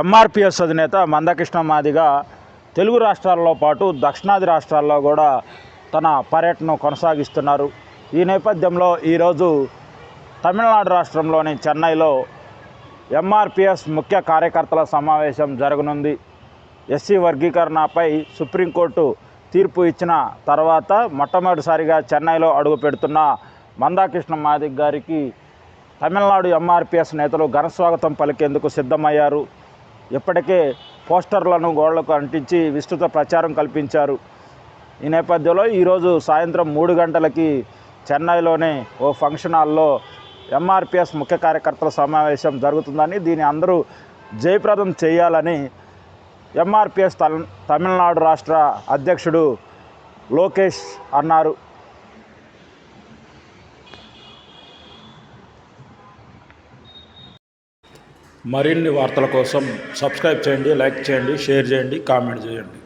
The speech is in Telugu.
ఎంఆర్పిఎస్ అధినేత మందకృష్ణ మాదిగ తెలుగు రాష్ట్రాల్లో పాటు దక్షిణాది రాష్ట్రాల్లో కూడా తన పర్యటన కొనసాగిస్తున్నారు. ఈ నేపథ్యంలో ఈరోజు తమిళనాడు రాష్ట్రంలోని చెన్నైలో ఎంఆర్పిఎస్ ముఖ్య కార్యకర్తల సమావేశం జరగనుంది. ఎస్సీ వర్గీకరణపై సుప్రీంకోర్టు తీర్పు ఇచ్చిన తర్వాత మొట్టమొదటిసారిగా చెన్నైలో అడుగు పెడుతున్న మందాకృష్ణ మాదిక్ గారికి తమిళనాడు ఎంఆర్పిఎస్ నేతలు ఘనస్వాగతం పలికేందుకు సిద్ధమయ్యారు. ఇప్పటికే పోస్టర్లను గోడలకు అంటించి విస్తృత ప్రచారం కల్పించారు. ఈ నేపథ్యంలో ఈరోజు సాయంత్రం మూడు గంటలకి చెన్నైలోనే ఓ ఫంక్షన్ హాల్లో ఎంఆర్పిఎస్ ముఖ్య కార్యకర్తల సమావేశం జరుగుతుందని దీన్ని అందరూ జయప్రదం చేయాలని ఎంఆర్పిఎస్ తల- తమిళనాడు రాష్ట్ర అధ్యక్షుడు లోకేష్ అన్నారు. మరిన్ని వార్తల కోసం సబ్స్క్రైబ్ చేయండి లైక్ చేయండి షేర్ చేయండి కామెంట్ చేయండి.